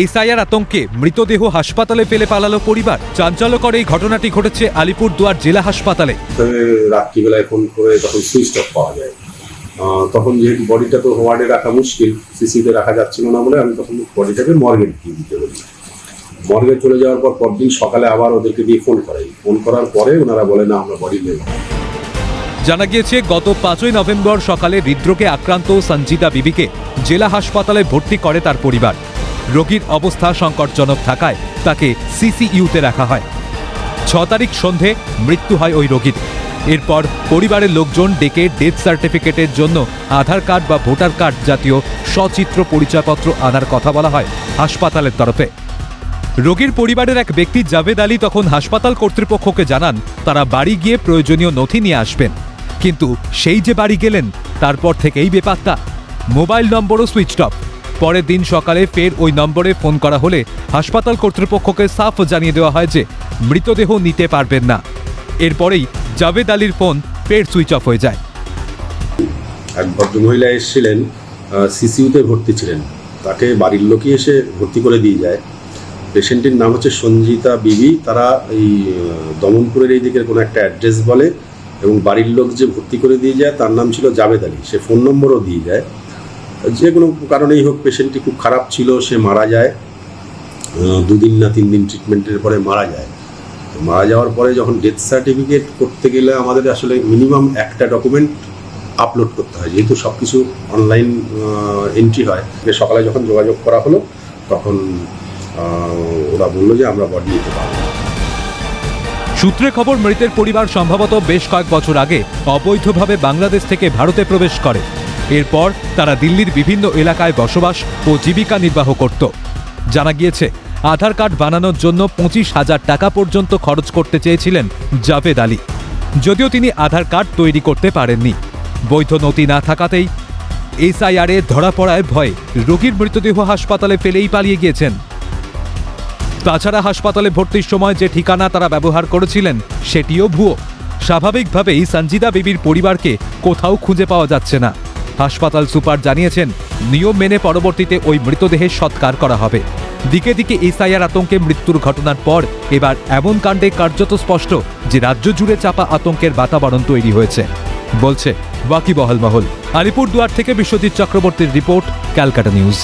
SIR আতঙ্কে মৃতদেহ হাসপাতালে ফেলে পালালো পরিবার। চাঞ্চল্যকর এই ঘটনাটি ঘটেছে আলিপুরদুয়ার জেলা হাসপাতালে। রাত্রিবেলায় ফোন করে তখন সুইচ অফ পাওয়া যায় তখন যেহেতু বডিটা তো ওয়ার্ডে রাখা মুশকিল সিসিতে রাখা যাচ্ছিল না বলে আমি তখন বডিটাকে মর্গে দিয়ে দিতে বলি। মর্গে চলে যাওয়ার পর পরদিন সকালে আবার ওদেরকে দিয়ে ফোন করাই। ফোন করার পরে ওনারা বলে না আমরা বডি নেব জানা গিয়েছে গত পাঁচই নভেম্বর সকালে হৃদরোগে আক্রান্ত সঞ্জিতা বিবিকে জেলা হাসপাতালে ভর্তি করে তার পরিবার। রোগীর অবস্থা সংকটজনক থাকায় তাকে সিসিইউতে রাখা হয়। ছ তারিখ সন্ধে মৃত্যু হয় ওই রোগীর। এরপর পরিবারের লোকজন ডেকে ডেথ সার্টিফিকেটের জন্য আধার কার্ড বা ভোটার কার্ড জাতীয় সচিত্র পরিচয়পত্র আনার কথা বলা হয় হাসপাতালের তরফে। রোগীর পরিবারের এক ব্যক্তি জাভেদ আলী তখন হাসপাতাল কর্তৃপক্ষকে জানান, তারা বাড়ি গিয়ে প্রয়োজনীয় নথি নিয়ে আসবেন। কিন্তু সেই যে বাড়ি গেলেন, তারপর থেকেই বেপাত্তা। মোবাইল নম্বরও সুইচ অফ। পরের দিন সকালে ফের ওই নম্বরে ফোন করা হলে হাসপাতাল কর্তৃপক্ষকে সাফ জানিয়ে দেওয়া হয় যে মৃতদেহ নিতে পারবেন না। এরপরেই জাভেদ আলীর ফোন ফের সুইচ অফ হয়ে যায়। এক ভদ্রমহিলা এসেছিলেন সিসিউতে ভর্তি ছিলেন। তাকে বাড়ির লোকই এসে ভর্তি করে দিয়ে যায়। পেশেন্টের নাম হচ্ছে সঞ্জিতা বিবি। তারা এই দমনপুরের এই দিকের কোনো একটা অ্যাড্রেস বলে এবং বাড়ির লোক যে ভর্তি করে দিয়ে যায়, তার নাম ছিল জাভেদ আলী। সে ফোন নম্বরও দিয়ে যায়। যে কোনো কারণেই হোক পেশেন্টটি খুব খারাপ ছিল, সে মারা যায়। দুদিন না তিন দিন ট্রিটমেন্টের পরে মারা যায়। মারা যাওয়ার পরে যখন ডেথ সার্টিফিকেট করতে গেলে আমাদের আসলে মিনিমাম একটা ডকুমেন্ট আপলোড করতে হয়। যেহেতু সব কিছু অনলাইন এন্ট্রি হয় সকালে যখন যোগাযোগ করা হলো, তখন ওরা বলল যে আমরা বডি নিতে পারব সূত্রে খবর, মৃতের পরিবার সম্ভবত বেশ কয়েক বছর আগে অবৈধভাবে বাংলাদেশ থেকে ভারতে প্রবেশ করে। এরপর তারা দিল্লির বিভিন্ন এলাকায় বসবাস ও জীবিকা নির্বাহ করত। জানা গিয়েছে, আধার কার্ড বানানোর জন্য পঁচিশ হাজার টাকা পর্যন্ত খরচ করতে চেয়েছিলেন জাভেদ আলী। যদিও তিনি আধার কার্ড তৈরি করতে পারেননি। বৈধ নথি না থাকাতেই এসআইআরে ধরা পড়ায় ভয়ে রোগীর মৃতদেহ হাসপাতালে ফেলেই পালিয়ে গিয়েছেন। তাছাড়া হাসপাতালে ভর্তির সময় যে ঠিকানা তারা ব্যবহার করেছিলেন, সেটিও ভুয়ো। স্বাভাবিকভাবেই সঞ্জিদা বিবির পরিবারকে কোথাও খুঁজে পাওয়া যাচ্ছে না। হাসপাতাল সুপার জানিয়েছেন, নিয়ম মেনে পরবর্তীতে ওই মৃতদেহের সৎকার করা হবে। দিকে দিকে এসআইআর আতঙ্কে মৃত্যুর ঘটনার পর এবার এমন কাণ্ডে কার্যত স্পষ্ট যে রাজ্য জুড়ে চাপা আতঙ্কের বাতাবরণ তৈরি হয়েছে। বলছে, ওয়াকিবহাল মহল। আলিপুরদুয়ার থেকে বিশ্বজিৎ চক্রবর্তীর রিপোর্ট, ক্যালকাটা নিউজ।